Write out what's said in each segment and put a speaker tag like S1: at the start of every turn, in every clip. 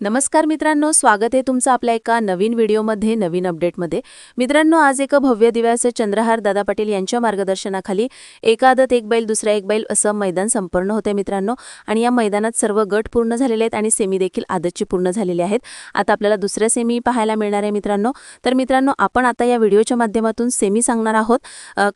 S1: नमस्कार मित्रांनो स्वागत आहे तुमचं आपल्या एका नवीन व्हिडिओमध्ये नवीन अपडेटमध्ये. मित्रांनो आज एका भव्य दिव्याचं चंद्रहार दादा पाटील यांच्या मार्गदर्शनाखाली एका आदत एक बैल दुसरा एक बैल असं मैदान संपन्न होते मित्रांनो. आणि या मैदानात सर्व गट पूर्ण झालेले आहेत आणि सेमी देखील आदतची पूर्ण झालेली आहेत. आता आपल्याला दुसऱ्या सेमी पाहायला मिळणार आहे मित्रांनो. तर मित्रांनो आपण आता या व्हिडिओच्या माध्यमातून सेमी सांगणार आहोत.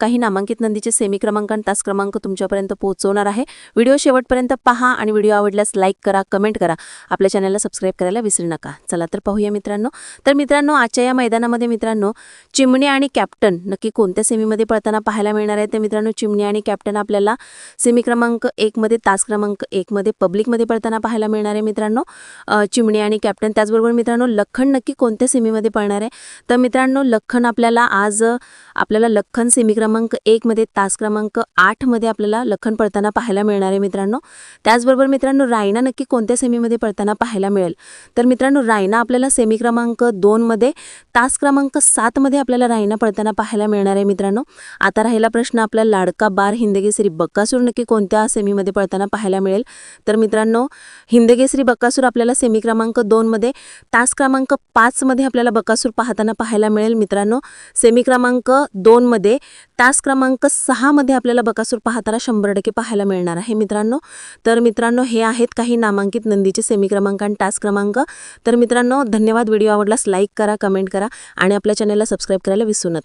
S1: काही नामांकित नंदीचे सेमी क्रमांक आणि तास क्रमांक तुमच्यापर्यंत पोहोचवणार आहे. व्हिडिओ शेवटपर्यंत पहा आणि व्हिडिओ आवडल्यास लाईक करा कमेंट करा. आपल्या चॅनलला सबस्क्राईब करायला विसरू नका. चला तर पाहूया मित्रांनो. तर मित्रांनो आजच्या या मैदानामध्ये मित्रांनो चिमणी आणि कॅप्टन नक्की कोणत्या सेमीमध्ये पळताना पाहायला मिळणार आहे? तर मित्रांनो चिमणी आणि कॅप्टन आपल्याला सेमी क्रमांक एकमध्ये तास क्रमांक एकमध्ये पब्लिकमध्ये पळताना पाहायला मिळणार आहे मित्रांनो. चिमणी आणि कॅप्टन त्याचबरोबर मित्रांनो लखन नक्की कोणत्या सेमीमध्ये पळणार आहे? तर मित्रांनो लखन आपल्याला आज आपल्याला लखन सेमी क्रमांक एकमध्ये तास क्रमांक आठमध्ये आपल्याला लखन पळताना पाहायला मिळणार आहे मित्रांनो. त्याचबरोबर मित्रांनो रायना नक्की कोणत्या सेमीमध्ये पळताना पाहायला मिळेल? तर मित्रांनो रायना आपल्याला सेमी क्रमांक दोनमध्ये तास क्रमांक सातमध्ये आपल्याला रायना पळताना पाहायला मिळणार आहे मित्रांनो. आता राहिला प्रश्न आपला लाडका बार हिंदकेसरी बक्कासूर नक्की कोणत्या सेमीमध्ये पळताना पाहायला मिळेल? तर मित्रांनो हिंदकेसरी बक्कासूर आपल्याला सेमी क्रमांक दोनमध्ये तास क्रमांक पाचमध्ये आपल्याला बक्कासूर पाहताना पाहायला मिळेल मित्रांनो. सेमी क्रमांक दोनमध्ये टास्क क्रमांक सहामध्ये आपल्याला बकासूर पाहताना शंभर टक्के पाहायला मिळणार आहे. मित्रांनो तर मित्रांनो हे आहेत काही नामांकित नंदीचे सेमी क्रमांक आणि टास्क क्रमांक. तर मित्रांनो धन्यवाद. व्हिडिओ आवडलास लाईक करा कमेंट करा आणि आपल्या चॅनलला सबस्क्राईब करायला विसरू नका.